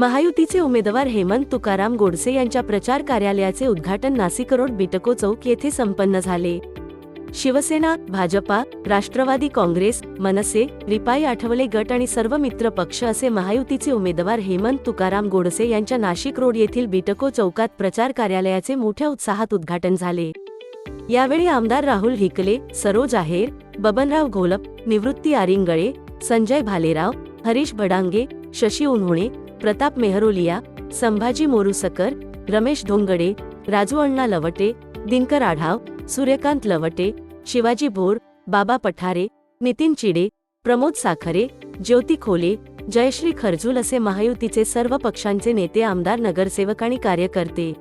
महायुतीचे उमेदवार हेमंत तुकाराम गोडसे यांच्या प्रचार कार्यालयाचे उद्घाटन नासिक रोड बिटको चौक येथे संपन्न झाले. शिवसेना भाजपा राष्ट्रवादी काँग्रेस मनसे रिपाई आठवले गट आणि सर्व मित्र पक्ष असे महायुतीचे उमेदवार हेमंत तुकाराम गोडसे यांच्या नाशिक रोड येथील बिटको चौकात प्रचार कार्यालयाचे मोठ्या उत्साहात उद्घाटन झाले. यावेळी आमदार राहुल हिकले सरोज आहेर बबनराव घोलप निवृत्ती आरिंगळे संजय भालेराव हरीश भडांगे शशी उन्होणे प्रताप मेहरोलिया संभाजी मोरुसकर रमेश धोंगडे राजू अण्णा लवटे दिनकर आढाव सूर्यकांत लवटे शिवाजी भोर बाबा पठारे नितीन चिडे प्रमोद साखरे ज्योती खोले जयश्री खर्जूल असे महायुतीचे सर्व पक्षांचे नेते आमदार नगरसेवक आणि कार्यकर्ते.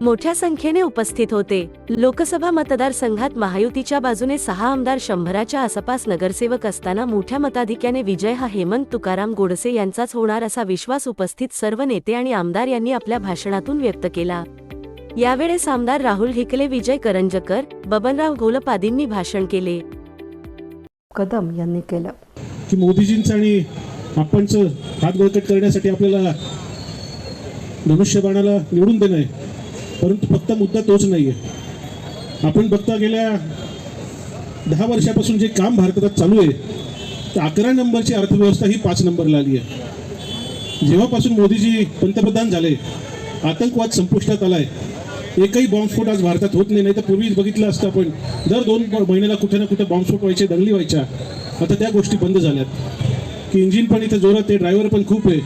मोठ्या संख्येने उपस्थित होते. लोकसभा मतदारसंघात महायुतीच्या बाजूने सहा आमदार शंभराच्या आसपास नगरसेवक असताना मोठ्या मताधिक्याने विजय हा हेमंत तुकाराम गोडसे यांचाच होणार असा विश्वास उपस्थित सर्व नेते आणि आमदार यांनी आपल्या भाषणातून व्यक्त केला. यावेळेस आमदार राहुल हिकले विजय करंजकर बबनराव घोलप आदींनी भाषण केले. कदम यांनी केलं. की मोदीजींचं आणि आपणचं हात बळकट करण्यासाठी आपल्याला धनुष्यबाणाला निवडून देणं आहे. परंतु फक्त मुद्दा तोच नाही आहे आपण बघता गेल्या दहा वर्षापासून जे काम भारतात चालू आहे तर अकरा नंबरची अर्थव्यवस्था ही पाच नंबरला आली आहे. जेव्हापासून मोदीजी पंतप्रधान झाले आतंकवाद संपुष्टात आलाय. एकही बॉम्बस्फोट आज भारतात होत नाही नाही तर पूर्वीच बघितलं असतं आपण. दर दोन महिन्याला कुठे ना कुठे बॉम्बस्फोट व्हायचे दंगली व्हायच्या. आता त्या गोष्टी बंद झाल्यात. की इंजिन पण इथं जोरात आहे ड्रायव्हर पण खूप आहे.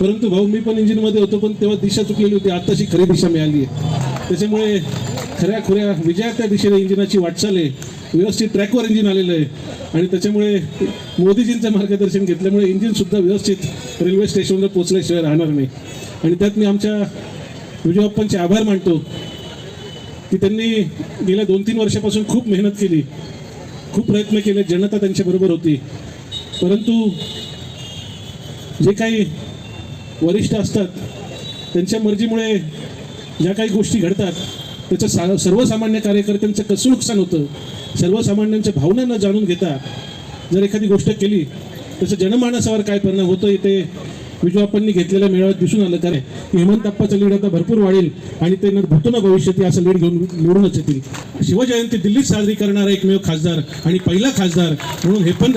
परंतु भाऊ मी पण इंजिनमध्ये होतो पण तेव्हा दिशा चुकलेली होती. आत्ताची खरी दिशा मिळाली आहे. त्याच्यामुळे खऱ्या खुऱ्या विजयाच्या दिशेने इंजिनाची वाटचाल आहे. व्यवस्थित ट्रॅकवर इंजिन आलेलं आहे. आणि त्याच्यामुळे मोदीजींचं मार्गदर्शन घेतल्यामुळे इंजिनसुद्धा व्यवस्थित रेल्वे स्टेशनवर पोचल्याशिवाय राहणार नाही. आणि त्यात मी आमच्या विजयप्पांचे आभार मानतो की त्यांनी गेल्या दोन तीन वर्षापासून खूप मेहनत केली. खूप प्रयत्न केले. जनता त्यांच्याबरोबर होती. परंतु जे काही वरिष्ठ असतात त्यांच्या मर्जीमुळे ज्या काही गोष्टी घडतात त्याचं सा सर्वसामान्य कार्यकर्त्यांचं कसं नुकसान होतं सर्वसामान्यांच्या भावना न जाणून घेता जर एखादी गोष्ट केली त्याचा जनमानसावर काय परिणाम होतो ते विजयाप्पांनी घेतलेल्या मेळाव्यात दिसून आलं. कारण की हेमंत लीड आता भरपूर वाढेल आणि ते न भविष्यात असं लीड घेऊन निवडूनच येतील. शिवजयंती दिल्लीत साजरी करणारा एकमेव खासदार आणि पहिला खासदार म्हणून हे पण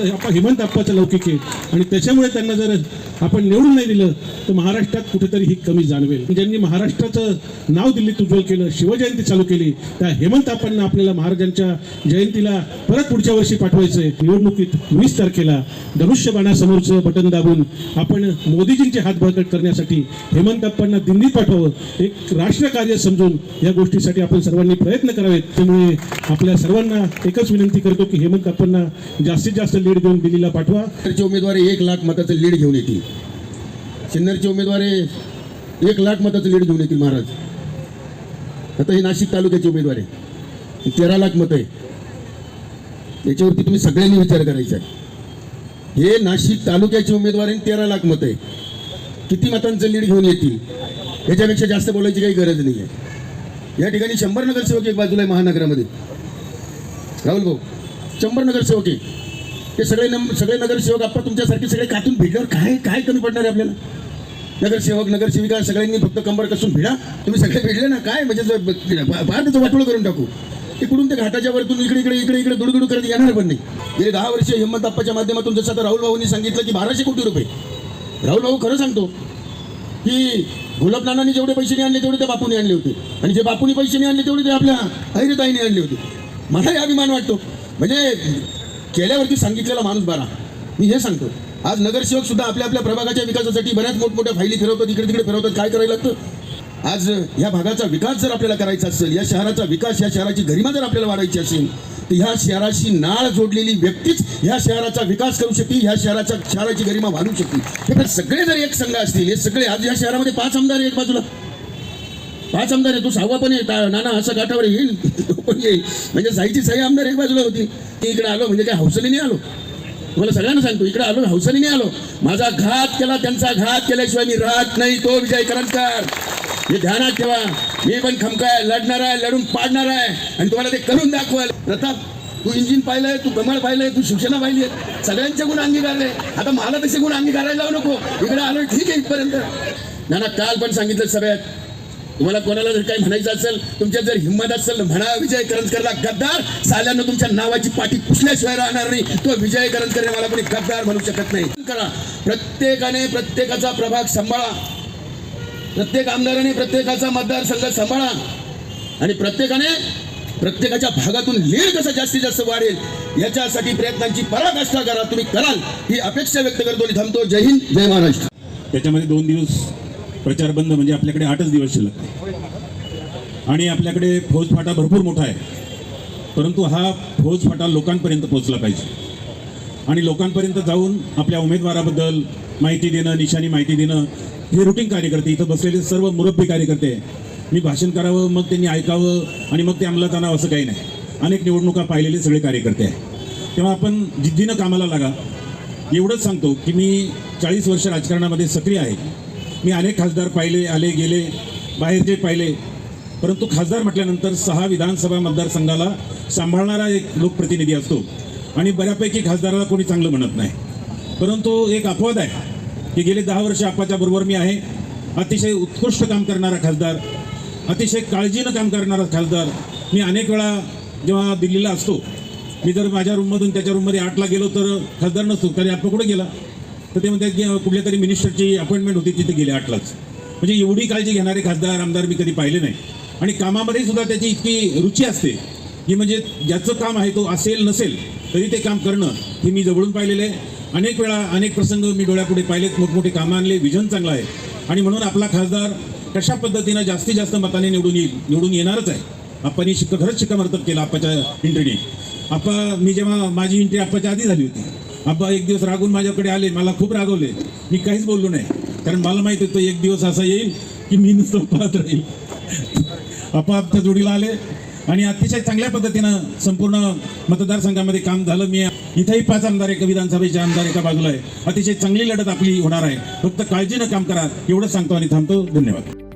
अप्पा लौकिक आहे. आणि त्याच्यामुळे त्यांना जर आपण निवडून नाही दिलं तर महाराष्ट्रात कुठेतरी ही कमी जाणवेल. ज्यांनी महाराष्ट्राचं नाव दिल्लीत उज्ज्वल केलं शिवजयंती चालू केली त्या हेमंतप्पांना आपल्याला महाराजांच्या जयंतीला परत पुढच्या वर्षी पाठवायचं आहे निवडणुकीत वीस तारखेला धनुष्यबाणासमोरचं बटन दाबून आपण मोदी गांधीजींचे हात बळकट करण्यासाठी हेमंत अप्पांना दिल्लीत पाठवावं एक राष्ट्रकार्य समजून या गोष्टीसाठी आपण सर्वांनी प्रयत्न करावेत. त्यामुळे आपल्या सर्वांना एकच विनंती करतो की हेमंत अप्पांना जास्तीत जास्त लीड देऊन दिल्लीला पाठवा. सिन्नरचे उमेदवारी एक लाख मताचं लीड घेऊन येतील. सिन्नरचे उमेदवारी एक लाख मताचं लीड घेऊन येतील महाराज. आता हे नाशिक तालुक्याचे उमेदवार आहे तेरा लाख मतं आहे याच्यावरती तुम्ही सगळ्यांनी विचार करायचा आहे. हे नाशिक तालुक्याचे उमेदवार आहे तेरा लाख मतं आहे किती मतांचं लीड घेऊन येतील? याच्यापेक्षा जास्त बोलायची काही गरज नाही आहे या ठिकाणी शंभर नगरसेवक एक बाजूला आहे महानगरामध्ये. राहुल भाऊ शंभर नगरसेवक आहे हे सगळे नम सगळे नगरसेवक आपण तुमच्यासारखे सगळे कातून भिडल्यावर काय काय कमी पडणार आहे आपल्याला? नगरसेवक नगरसेविका सगळ्यांनी फक्त कंबर कसून भिडा. तुम्ही सगळे भिडले ना काय? म्हणजे ज- फार त्याचं वाटोळं करून टाकू. इकडून ते घाटाच्या वरतून इकडे इकडे इकडे इकडे दुडगुडू करत येणार पण नाही. गेले दहा वर्ष हिंमत अप्पाच्या माध्यमातून जसं आता राहुल भाऊंनी सांगितलं की बाराशे कोटी रुपये. राहुल भाऊ खरं सांगतो. की गुलाबनानानी जेवढे पैसे नाही आणले तेवढे ते बापूने आणले होते. आणि जे बापूने पैसे नाही आणले तेवढे ते आपल्या ऐरिताईने आणले होते. मलाही अभिमान वाटतो. म्हणजे केल्यावरती सांगितलेला माणूस बरा मी हे सांगतो. आज नगरसेवक सुद्धा आपल्या आपल्या प्रभागाच्या विकासासाठी बऱ्याच मोठमोठ्या फायली फिरवतात इकडे तिकडे फिरवतात. काय करायला लागतं? आज या भागाचा विकास जर आपल्याला करायचा असेल या शहराचा विकास या शहराची गरिमा जर आपल्याला वाढायची असेल तर ह्या शहराशी नाळ जोडलेली व्यक्तीच ह्या शहराचा विकास करू शकते ह्या शहराच्या शहराची गरिमा वाढू शकते हे सगळे जर एक संघ असतील हे सगळे आज या शहरामध्ये पाच आमदार आहेत बाजूला. पाच आमदार आहे तू सहावा पण येत नाना असं काठावर येईल तो पण येईल. म्हणजे साईची सही आमदार एक बाजूला होती. मी इकडे आलो म्हणजे काय हौसलेने आलो. तुम्हाला सगळ्यांना सांगतो इकडे आलो हौसलेने आलो. माझा घात केला त्यांचा घात केल्याशिवाय मी राहत नाही तो विजय करंजकर हे ध्यानात ठेवा. मी पण खमकाय लढणार आहे लढून पाडणार आहे. आणि तुम्हाला ते करून दाखवाल. प्रताप तू इंजिन पाहिलंय तू कमळ पाहिलंय तू शिवसेना पाहिली सगळ्यांचे गुण अंगीकारले आता मला तसे गुण अंगीकारायला लावू नको. इकडे आलोय ठीक आहे इथपर्यंत. नाना काल पण सांगितलं सगळ्यात. तुम्हाला कोणाला जर काही म्हणायचं असेल तुमच्या जर हिंमत असेल म्हणा विजय करंजकरला गद्दार. साल्यानं तुमच्या नावाची पाठी पुसल्याशिवाय राहणार नाही. तो विजय करंजकर मला कोणी गद्दार म्हणू शकत नाही. करा. प्रत्येकाने प्रत्येकाचा प्रभाग सांभाळा. प्रत्येक आमदाराने प्रत्येकाचा मतदारसंघ सांभाळा. आणि प्रत्येकाने प्रत्येकाच्या भागातून लीड कसं जास्तीत जास्त वाढेल याच्यासाठी प्रयत्नांची पराकाष्ठा करा तुम्ही कराल ही अपेक्षा व्यक्त करतो आणि थांबतो. जय हिंद जय महाराष्ट्र. त्याच्यामध्ये दोन दिवस प्रचार बंद म्हणजे आपल्याकडे आठच दिवस शिल्लक आणि आपल्याकडे फौजफाटा भरपूर मोठा आहे. परंतु हा फौजफाटा लोकांपर्यंत पोहोचला पाहिजे. आणि लोकांपर्यंत जाऊन आपल्या उमेदवाराबद्दल माहिती देणं निशाणी माहिती देणं हे रुटीन कार्यकर्ते इथं बसलेले सर्व मुरब्बी कार्यकर्ते. मी भाषण करावं मग त्यांनी ऐकावं आणि मग ते अंमलात आणावं असं काही नाही. अनेक निवडणुका पाहिलेले सगळे कार्यकर्ते आहे तेव्हा आपण जिद्दीनं कामाला लागा. एवढंच सांगतो की मी चाळीस वर्ष राजकारणामध्ये सक्रिय आहे. मी अनेक खासदार पाहिले आले गेले बाहेरचे पाहिले. परंतु खासदार म्हटल्यानंतर सहा विधानसभा मतदारसंघाला सांभाळणारा एक लोकप्रतिनिधी असतो. आणि बऱ्यापैकी खासदाराला कोणी चांगलं म्हणत नाही. परंतु एक अपवाद आहे. की गेले दहा वर्ष आपाच्या बरोबर मी आहे. अतिशय उत्कृष्ट काम करणारा खासदार अतिशय काळजीनं काम करणारा खासदार. मी अनेक वेळा जेव्हा दिल्लीला असतो मी जर माझ्या रूममधून त्याच्या रूममध्ये आठला गेलो तर खासदार नसतो तरी आपण कुठे गेला? तर ते म्हणतात की कुठल्या तरी मिनिस्टरची अपॉइंटमेंट होती तिथे गेले आठलाच. म्हणजे एवढी काळजी घेणारे खासदार आमदार मी कधी पाहिले नाही. आणि कामामध्ये सुद्धा त्याची इतकी रुची असते की म्हणजे ज्याचं काम आहे तो असेल नसेल तरी ते काम करणं हे मी जवळून पाहिलेलं आहे. अनेक वेळा अनेक प्रसंग मी डोळ्यापुढे पाहिलेत. मोठमोठे कामं आणले. विजन चांगलं आहे. आणि म्हणून आपला खासदार कशा पद्धतीनं जास्तीत जास्त मताने निवडून येईल निवडून येणारच आहे. आप्पानी शिक्क खरंच शिक्कामर्तब केलं आप्पाच्या एंट्रीने आप्पा मी जेव्हा माझी एंट्री आप्पाच्या आधी झाली होती आप्पा एक दिवस रागून माझ्याकडे आले. मला खूप रागवले. मी काहीच बोललो नाही. कारण मला माहिती होतं एक दिवस असा येईल की मी नुसतं पाहत राहील. आप्पा आमच्या जोडीला आले. आणि अतिशय चांगल्या पद्धतीनं संपूर्ण मतदारसंघामध्ये काम झालं. मी इथेही पाच आमदार एका विधानसभेचे आमदार एका बाजूला आहे. अतिशय चांगली लढत आपली होणार आहे. फक्त काळजीनं काम करा. एवढं सांगतो आणि थांबतो. धन्यवाद.